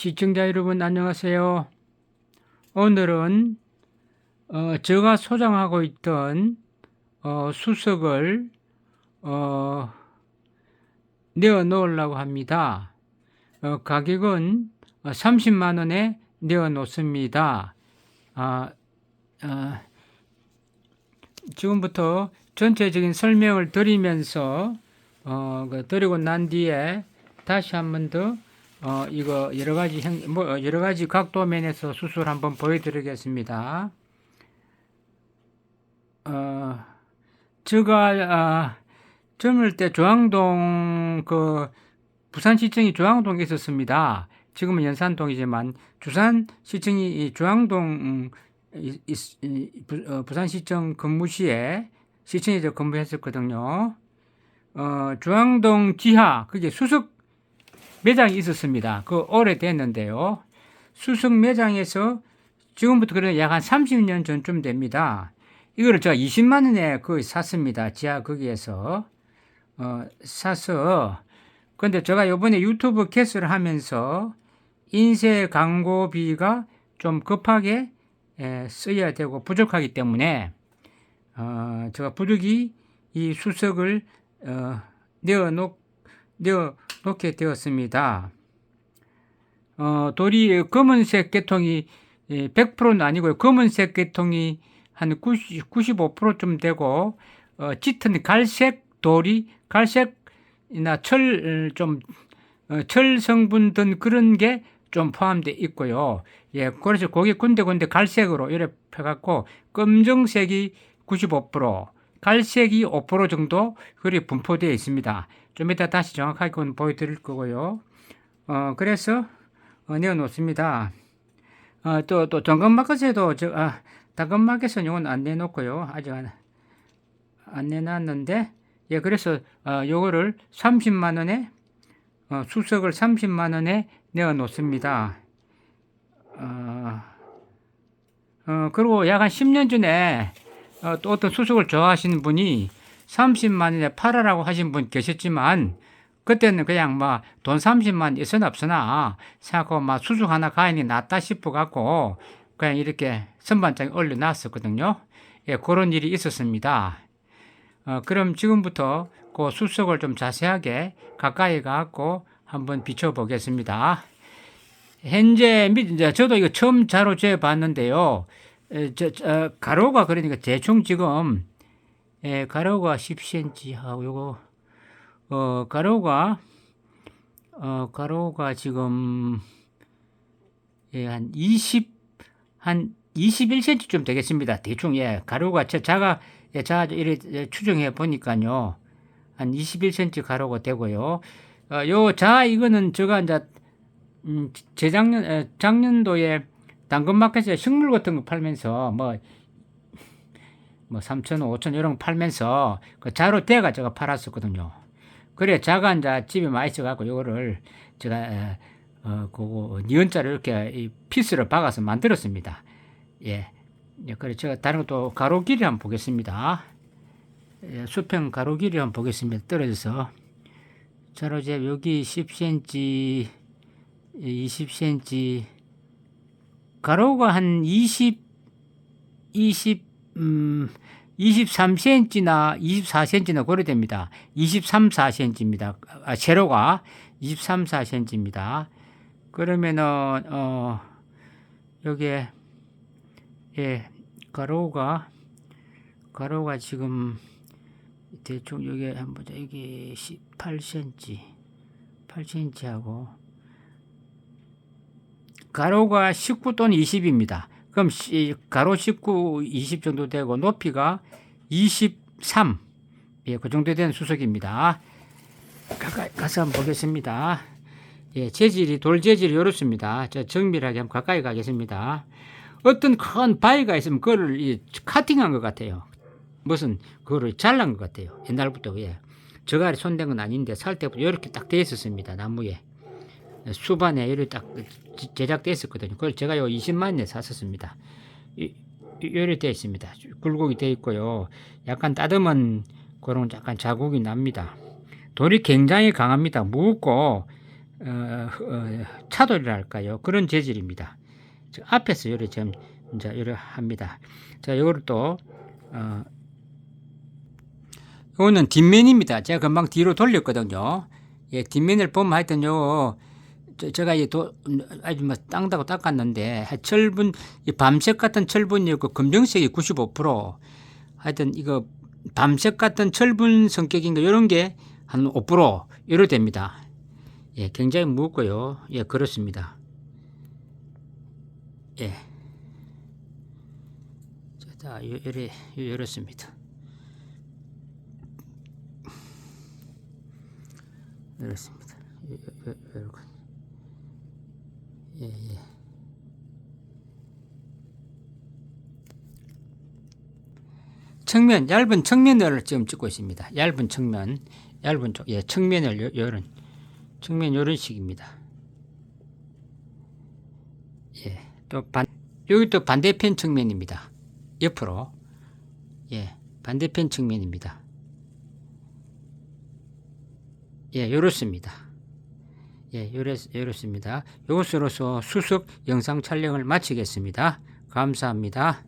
시청자 여러분 안녕하세요. 오늘은 어, 제가 소장하고 있던 어, 수석을 어, 내어 놓으려고 합니다. 어, 가격은 30만 원에 내어 놓습니다. 아, 아, 지금부터 전체적인 설명을 드리면서 어, 그 드리고 난 뒤에 다시 한번더 어, 이거 여러 가지 형, 뭐 어, 여러 가지 각도 면에서 수술 한번 보여드리겠습니다. 어, 제가 아, 젊을 때 조항동 그 부산시청이 조항동에 있었습니다. 지금은 연산동이지만 주산시청이 이 조항동 음, 이, 이, 이, 부, 어, 부산시청 근무시에 시청에서 근무했었거든요. 어, 중앙동 지하 그게 수석 매장이 있었습니다. 그 오래됐는데요. 수석 매장에서 지금부터 그래 약한 30년 전쯤 됩니다. 이거를 제가 20만 원에 거의 샀습니다. 지하 거기에서 어, 사서 근데 제가 요번에 유튜브 캐스를 하면서 인쇄 광고비가 좀 급하게 에, 써야 되고 부족하기 때문에 어, 제가 부득이 이 수석을 어, 내어 놓, 내어 놓게 되었습니다. 어, 돌이 검은색 계통이 100%는 아니고요. 검은색 계통이 한 90, 95%좀 되고 어, 짙은 갈색 돌이 갈색이나 철좀 어, 철 성분 등 그런 게 좀 포함되어 있고요. 예, 그래서 거기 군데군데 갈색으로 이렇게 펴갖고 검정색이 95%, 갈색이 5% 정도 그리 분포되어 있습니다. 좀 이따 다시 정확하게 그건 보여드릴 거고요. 어, 그래서 어, 내어놓습니다. 어, 또, 또, 정건마켓에도, 저, 아, 당근마켓은 이건 안 내놓고요. 아직 안, 안 내놨는데, 예, 그래서, 어, 요거를 30만원에, 어, 수석을 30만원에 내어놓습니다. 어, 어, 그리고 약 한 10년 전에, 어, 또 어떤 수석을 좋아하시는 분이 30만 원에 팔아라고 하신 분 계셨지만 그때는 그냥 뭐돈 30만 있으나 없으나 생각하고 막 수석 하나 가인이 낫다 싶어 갖고 그냥 이렇게 선반장에 올려놨었거든요. 예, 그런 일이 있었습니다. 어, 그럼 지금부터 그 수석을 좀 자세하게 가까이 가고 한번 비춰보겠습니다. 현재 이제 저도 이거 처음 자료 재봤는데요. 저, 저, 가로가 그러니까 대충 지금 예, 가로가 10cm 하고 요거 어 가로가 어 가로가 지금 예, 한 20, 한 21cm 좀 되겠습니다. 대충, 예, 가로가, 저, 자가, 예, 자, 이렇게 추정해 보니까요. 한 21cm 가로가 되고요. 어, 요, 자, 이거는 제가 이제, 음, 재작년, 에, 작년도에 당근마켓에 식물 같은 거 팔면서 뭐, 뭐 3천 원, 5천 이런 거 팔면서 그 자로 대가 제가 팔았었거든요. 그래 자가 이제 집에 많이 있어갖고 요거를 제가 어 그거 니은자를 이렇게 이 피스를 박아서 만들었습니다. 예. 예, 그래 제가 다른 것도 가로 길이 한번 보겠습니다. 예, 수평 가로 길이 한번 보겠습니다. 떨어져서 자로 제 여기 10cm, 20cm 가로가 한 20, 20, 음, 23cm나 24cm나 그래 됩니다. 23, 4cm입니다. 아, 세로가 23, 4cm입니다. 그러면은, 어, 여기에, 예, 가로가, 가로가 지금 대충 여기 한번 보자. 여기 18cm, 8cm하고, 가로가 19 또는 20입니다. 그럼 가로 19, 20 정도 되고 높이가 23. 예, 그 정도 되는 수석입니다. 가까이 가서 한번 보겠습니다. 예, 재질이 돌 재질이 이렇습니다. 저 정밀하게 한번 가까이 가겠습니다. 어떤 큰 바위가 있으면 그거를 이 카팅한 것 같아요. 무슨 그거를 잘란 것 같아요. 옛날부터 예. 저가리 손댄 건 아닌데 살 때부터 이렇게 딱 돼 있었습니다. 나무에. 수반에 이렇게 딱 제작돼 있었거든요. 그걸 제가 요 20만 원에 샀었습니다. 이렇게 되어 있습니다. 굴곡이 되어 있고요. 약간 따듬은 그런 약간 자국이 납니다. 돌이 굉장히 강합니다. 무겁고 어, 어, 차돌이랄까요? 그런 재질입니다. 저 앞에서 요래 좀 이제 요래 합니다. 자, 요거를 또 어, 요거는 뒷면입니다. 제가 금방 뒤로 돌렸거든요. 예, 뒷면을 보면 하여튼 요 저, 제가 이 도, 아주 뭐 땅다고 닦았는데 하- 철분 이 밤색 같은 철분이었고 검정색이 95% 하여튼 이거 밤색 같은 철분 성격인가 이런 게 한 5% 이래 됩니다. 예, 굉장히 무겁고요. 예, 그렇습니다. 예. 자, 다 요- 요래 요- 이렇습니다. 이렇습니다. 요- 요- 요- 요렇게. 예, 예. 측면, 얇은 측면을 지금 찍고 있습니다. 얇은 측면, 얇은 쪽, 예, 측면을 요, 요런, 측면 요런 식입니다. 예, 또 반, 여기 또 반대편 측면입니다. 옆으로, 예, 반대편 측면입니다. 예, 요렇습니다. 예, 요렇, 요렇습니다. 이것으로서 수석 영상 촬영을 마치겠습니다. 감사합니다.